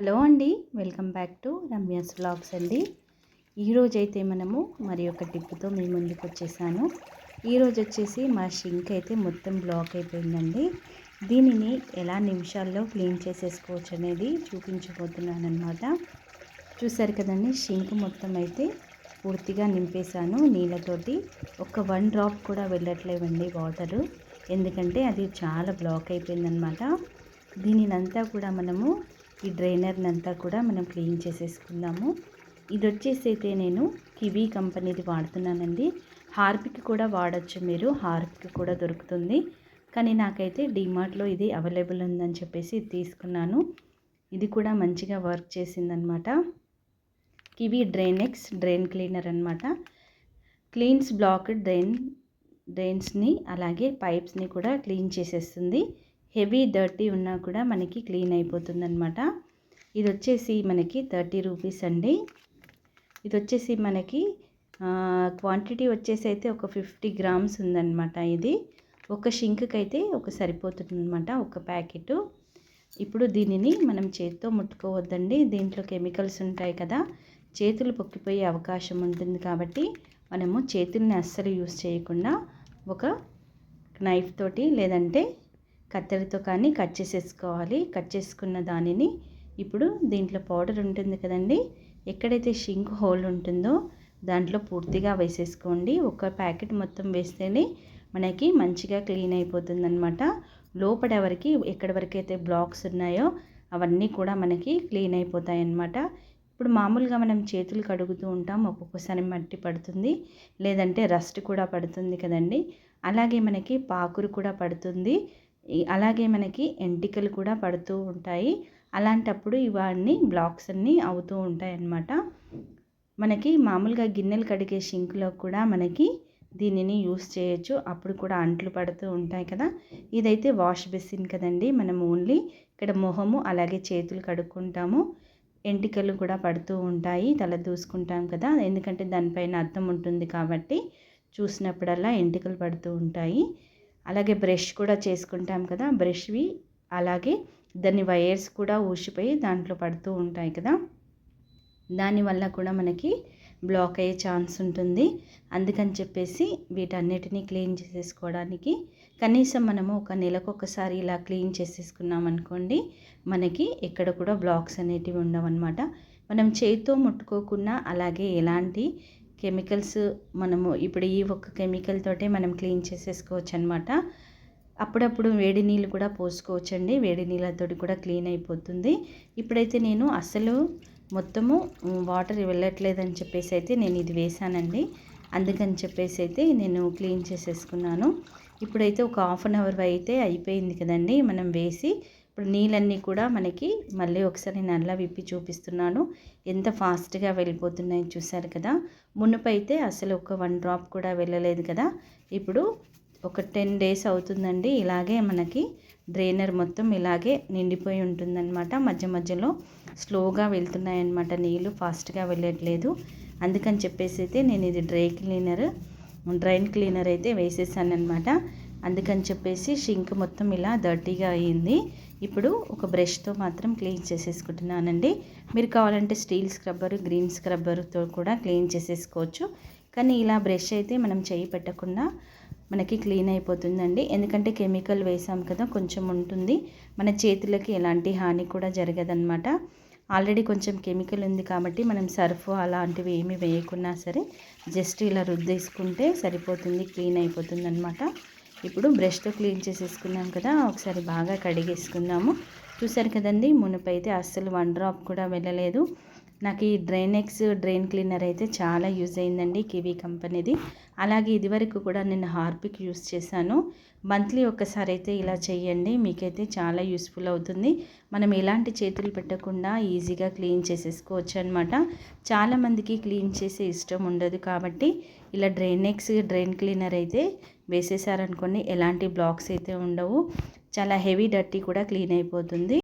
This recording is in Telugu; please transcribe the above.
హలో అండి welcome back to Ramya's blogs అండి. ఈరోజు అయితే మనము మరి ఒక టిప్తో మీ ముందుకు వచ్చేసాను. ఈరోజు వచ్చేసి మా షింక్ అయితే మొత్తం బ్లాక్ అయిపోయిందండి. దీనిని ఎలా నిమిషాల్లో క్లీన్ చేసేసుకోవచ్చు అనేది చూపించబోతున్నాను అనమాట చూసారు కదండి షింక్ మొత్తం అయితే పూర్తిగా నింపేశాను. నీళ్ళతోటి ఒక వన్ డ్రాప్ కూడా వెళ్ళట్లేవండి వాటరు. ఎందుకంటే అది చాలా బ్లాక్ అయిపోయిందనమాట దీనినంతా కూడా మనము ఈ డ్రైనర్ని అంతా కూడా మనం క్లీన్ చేసేసుకుందాము. ఇది వచ్చేసి అయితే నేను కివీ కంపెనీది వాడుతున్నానండి. హార్పిక్ కూడా వాడచ్చు మీరు. హార్పిక్ కూడా దొరుకుతుంది. కానీ నాకైతే డిమార్ట్లో ఇది అవైలబుల్ ఉందని చెప్పేసి తీసుకున్నాను. ఇది కూడా మంచిగా వర్క్ చేసిందనమాట. కివీ డ్రైనెక్స్ డ్రైన్ క్లీనర్ అనమాట. క్లీన్స్ బ్లాక్ డ్రైన్ డ్రైన్స్ని అలాగే పైప్స్ని కూడా క్లీన్ చేసేస్తుంది. హెవీ డర్టీ ఉన్నా కూడా మనకి క్లీన్ అయిపోతుంది అనమాట ఇది వచ్చేసి మనకి థర్టీ రూపీస్ అండి. ఇది వచ్చేసి మనకి క్వాంటిటీ వచ్చేసి అయితే ఒక ఫిఫ్టీ గ్రామ్స్ ఉందన్నమాట ఇది. ఒక షింక్కి అయితే ఒక సరిపోతుందన్నమాట ఒక ప్యాకెట్. ఇప్పుడు దీనిని మనం చేతితో ముట్టుకోవద్దండి. దీంట్లో కెమికల్స్ ఉంటాయి కదా చేతులు పొక్కిపోయే అవకాశం ఉంటుంది కాబట్టి మనము చేతుల్ని అస్సలు యూస్ చేయకుండా ఒక నైఫ్ తోటి లేదంటే కత్తెరతో కానీ కట్ చేసేసుకోవాలి. కట్ చేసుకున్న దానిని ఇప్పుడు దీంట్లో పౌడర్ ఉంటుంది కదండి. ఎక్కడైతే షింక్ హోల్ ఉంటుందో దాంట్లో పూర్తిగా వేసేసుకోండి. ఒక ప్యాకెట్ మొత్తం వేస్తేనే మనకి మంచిగా క్లీన్ అయిపోతుంది అనమాట లోపల వరకు ఎక్కడి వరకు అయితే బ్లాక్స్ ఉన్నాయో అవన్నీ కూడా మనకి క్లీన్ అయిపోతాయి అన్నమాట ఇప్పుడు మామూలుగా మనం చేతులు కడుగుతూ ఉంటాం. ఒక్కొక్కసారి మట్టి పడుతుంది. లేదంటే రస్ట్ కూడా పడుతుంది కదండి. అలాగే మనకి పాకురు కూడా పడుతుంది. అలాగే మనకి ఎంటికలు కూడా పడుతూ ఉంటాయి. అలాంటప్పుడు ఇవన్నీ బ్లాక్స్ అన్నీ అవుతూ ఉంటాయి అన్నమాట మనకి మామూలుగా గిన్నెలు కడిగే షింక్లో కూడా మనకి దీనిని యూస్ చేయొచ్చు. అప్పుడు కూడా అంట్లు పడుతూ ఉంటాయి కదా. ఇదైతే వాష్ బెసిన్ కదండి. మనం ఓన్లీ ఇక్కడ మొహము అలాగే చేతులు కడుక్కుంటాము. ఎంటికలు కూడా పడుతూ ఉంటాయి. తల దూసుకుంటాం కదా. ఎందుకంటే దానిపైన అర్థం ఉంటుంది కాబట్టి చూసినప్పుడల్లా ఎంటికలు పడుతూ ఉంటాయి. అలాగే బ్రష్ కూడా చేసుకుంటాం కదా బ్రష్వి అలాగే దాని వైర్స్ కూడా ఊసిపోయి దాంట్లో పడుతూ ఉంటాయి కదా. దానివల్ల కూడా మనకి బ్లాక్ అయ్యే ఛాన్స్ ఉంటుంది. అందుకని చెప్పేసి వీటన్నిటిని క్లీన్ చేసేసుకోవడానికి కనీసం మనము ఒక నెలకు ఒకసారి ఇలా క్లీన్ చేసేసుకున్నాం అనుకోండి మనకి ఎక్కడ కూడా బ్లాక్స్ అనేటివి ఉండవన్నమాట. మనం చేతితో ముట్టుకోకుండా అలాగే ఎలాంటి కెమికల్స్ మనము ఇప్పుడు ఈ ఒక్క కెమికల్ తోటే మనం క్లీన్ చేసేసుకోవచ్చు అనమాట అప్పుడప్పుడు వేడి నీళ్ళు కూడా పోసుకోవచ్చండి. వేడి నీళ్ళతో కూడా క్లీన్ అయిపోతుంది. ఇప్పుడైతే నేను అసలు మొత్తము వాటర్ వెళ్ళట్లేదని చెప్పేసి అయితే నేను ఇది వేసానండి. అందుకని చెప్పేసి అయితే నేను క్లీన్ చేసేసుకున్నాను. ఇప్పుడైతే ఒక హాఫ్ అన్ అవర్ అయితే అయిపోయింది కదండి మనం వేసి ఇప్పుడు నీళ్ళన్నీ కూడా మనకి మళ్ళీ ఒకసారి నల్ల విప్పి చూపిస్తున్నాను. ఎంత ఫాస్ట్గా వెళ్ళిపోతున్నాయి చూసారు కదా? మునుపైతే అసలు ఒక వన్ డ్రాప్ కూడా వెళ్ళలేదు కదా? ఇప్పుడు ఒక టెన్ డేస్ అవుతుందండి. ఇలాగే మనకి డ్రైనర్ మొత్తం ఇలాగే నిండిపోయి ఉంటుందన్నమాట. మధ్య మధ్యలో స్లోగా వెళ్తున్నాయన్నమాట. నీళ్ళు ఫాస్ట్గా వెళ్ళట్లేదు. అందుకని చెప్పేసి అయితే నేను ఇది డ్రై క్లీనర్ డ్రైన్ క్లీనర్ అయితే వేసేసాను అనమాట అందుకని చెప్పేసి షింక్ మొత్తం ఇలా డర్టీగా అయ్యింది ఇప్పుడు ఒక బ్రష్తో మాత్రం క్లీన్ చేసేసుకుంటున్నానండి. మీరు కావాలంటే స్టీల్ స్క్రబ్బరు గ్రీన్ స్క్రబ్బర్తో కూడా క్లీన్ చేసేసుకోవచ్చు. కానీ ఇలా బ్రష్ అయితే మనం చేయి పెట్టకుండా మనకి క్లీన్ అయిపోతుందండి. ఎందుకంటే కెమికల్ వేసాం కదా కొంచెం ఉంటుంది. మన చేతులకి ఎలాంటి హాని కూడా జరగదన్నమాట. ఆల్రెడీ కొంచెం కెమికల్ ఉంది కాబట్టి మనం సర్ఫ్ అలాంటివి ఏమి వేయకున్నా సరే జస్ట్ ఇలా రుద్దేసుకుంటే సరిపోతుంది క్లీన్ అయిపోతుంది అనమాట ఇప్పుడు బ్రష్తో క్లీన్ చేసేసుకున్నాం కదా ఒకసారి బాగా కడిగేసుకుందాము. చూసారు కదండి మునుపైతే అస్సలు వన్ డ్రాప్ కూడా వెళ్ళలేదు. నాకు ఈ డ్రైనెక్స్ డ్రైన్ క్లీనర్ అయితే చాలా యూజ్ అయిందండి కివీ కంపెనీది. అలాగే ఇదివరకు కూడా నేను హార్పిక్ యూస్ చేశాను. మంత్లీ ఒక్కసారి అయితే ఇలా చేయండి మీకైతే చాలా యూస్ఫుల్ అవుతుంది. మనం ఎలాంటి చేతులు పెట్టకుండా ఈజీగా క్లీన్ చేసేసుకోవచ్చు అనమాట చాలామందికి క్లీన్ చేసే ఇష్టం ఉండదు కాబట్టి ఇలా డ్రైనెక్స్ డ్రైన్ క్లీనర్ అయితే వేసేసారనుకోండి ఎలాంటి బ్లాక్స్ అయితే ఉండవు. చాలా హెవీ డర్టీ కూడా క్లీన్ అయిపోతుంది.